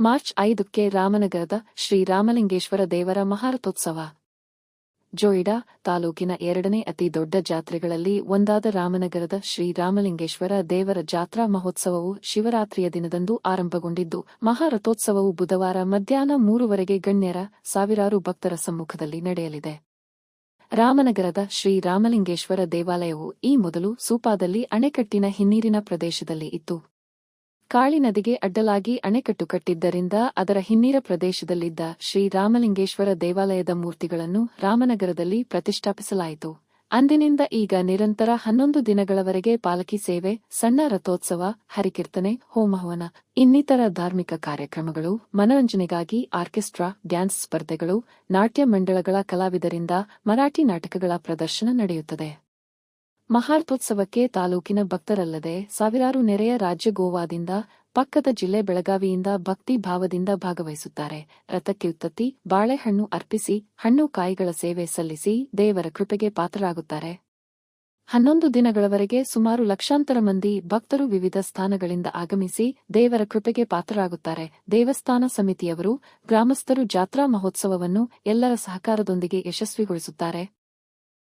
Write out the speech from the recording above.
March ಐದಕ್ಕೆ ರಾಮನಗರದ ಶ್ರೀರಾಮಲಿಂಗೇಶ್ವರ ದೇವರ ಮಹಾರಥೋತ್ಸವ. ಜೋಯಿಡಾ ತಾಲೂಕಿನ ಎರಡನೇ ಅತಿ ದೊಡ್ಡ ಜಾತ್ರೆಗಳಲ್ಲಿ ಒಂದಾದ ರಾಮನಗರದ ಶ್ರೀರಾಮಲಿಂಗೇಶ್ವರ ದೇವರ ಜಾತ್ರಾ ಮಹೋತ್ಸವವು ಶಿವರಾತ್ರಿಯ ದಿನದಂದು ಆರಂಭಗೊಂಡಿದ್ದು, ಮಹಾರಥೋತ್ಸವವು ಬುಧವಾರ ಮಧ್ಯಾಹ್ನ ಮೂರುವರೆಗೆ ಗಣ್ಯರ ಸಾವಿರಾರು ಭಕ್ತರ ಸಮ್ಮುಖದಲ್ಲಿ ನಡೆಯಲಿದೆ. ರಾಮನಗರದ ಶ್ರೀರಾಮಲಿಂಗೇಶ್ವರ ದೇವಾಲಯವು ಈ ಮೊದಲು ಸೂಪಾದಲ್ಲಿ ಅಣೆಕಟ್ಟಿನ ಹಿನ್ನೀರಿನ ಪ್ರದೇಶದಲ್ಲಿ ಇತ್ತು. ಕಾಳಿ ನದಿಗೆ ಅಡ್ಡಲಾಗಿ ಅಣೆಕಟ್ಟು ಕಟ್ಟಿದ್ದರಿಂದ ಅದರ ಹಿನ್ನೀರ ಪ್ರದೇಶದಲ್ಲಿದ್ದ ಶ್ರೀ ರಾಮಲಿಂಗೇಶ್ವರ ದೇವಾಲಯದ ಮೂರ್ತಿಗಳನ್ನು ರಾಮನಗರದಲ್ಲಿ ಪ್ರತಿಷ್ಠಾಪಿಸಲಾಯಿತು. ಅಂದಿನಿಂದ ಈಗ ನಿರಂತರ ಹನ್ನೊಂದು ದಿನಗಳವರೆಗೆ ಪಾಲಕಿ ಸೇವೆ, ಸಣ್ಣ ರಥೋತ್ಸವ, ಹರಿಕೀರ್ತನೆ, ಹೋಮಹವನ, ಇನ್ನಿತರ ಧಾರ್ಮಿಕ ಕಾರ್ಯಕ್ರಮಗಳು, ಮನರಂಜನೆಗಾಗಿ ಆರ್ಕೆಸ್ಟ್ರಾ, ಡ್ಯಾನ್ಸ್ ಸ್ಪರ್ಧೆಗಳು, ನಾಟ್ಯ ಮಂಡಳಗಳ ಕಲಾವಿದರಿಂದ ಮರಾಠಿ ನಾಟಕಗಳ ಪ್ರದರ್ಶನ ನಡೆಯುತ್ತದೆ. ಮಹಾರಥೋತ್ಸವಕ್ಕೆ ತಾಲೂಕಿನ ಭಕ್ತರಲ್ಲದೆ ಸಾವಿರಾರು ನೆರೆಯ ರಾಜ್ಯ ಗೋವಾದಿಂದ, ಪಕ್ಕದ ಜಿಲ್ಲೆ ಬೆಳಗಾವಿಯಿಂದ ಭಕ್ತಿ ಭಾವದಿಂದ ಭಾಗವಹಿಸುತ್ತಾರೆ. ರಥಕ್ಕೆ ಉತ್ತತ್ತಿ, ಬಾಳೆಹಣ್ಣು ಅರ್ಪಿಸಿ, ಹಣ್ಣು ಕಾಯಿಗಳ ಸೇವೆ ಸಲ್ಲಿಸಿ ದೇವರ ಕೃಪೆಗೆ ಪಾತ್ರರಾಗುತ್ತಾರೆ. ಹನ್ನೊಂದು ದಿನಗಳವರೆಗೆ ಸುಮಾರು ಲಕ್ಷಾಂತರ ಮಂದಿ ಭಕ್ತರು ವಿವಿಧ ಸ್ಥಾನಗಳಿಂದ ಆಗಮಿಸಿ ದೇವರ ಕೃಪೆಗೆ ಪಾತ್ರರಾಗುತ್ತಾರೆ. ದೇವಸ್ಥಾನ ಸಮಿತಿಯವರು ಗ್ರಾಮಸ್ಥರು ಜಾತ್ರಾ ಮಹೋತ್ಸವವನ್ನು ಎಲ್ಲರ ಸಹಕಾರದೊಂದಿಗೆ ಯಶಸ್ವಿಗೊಳಿಸುತ್ತಾರೆ.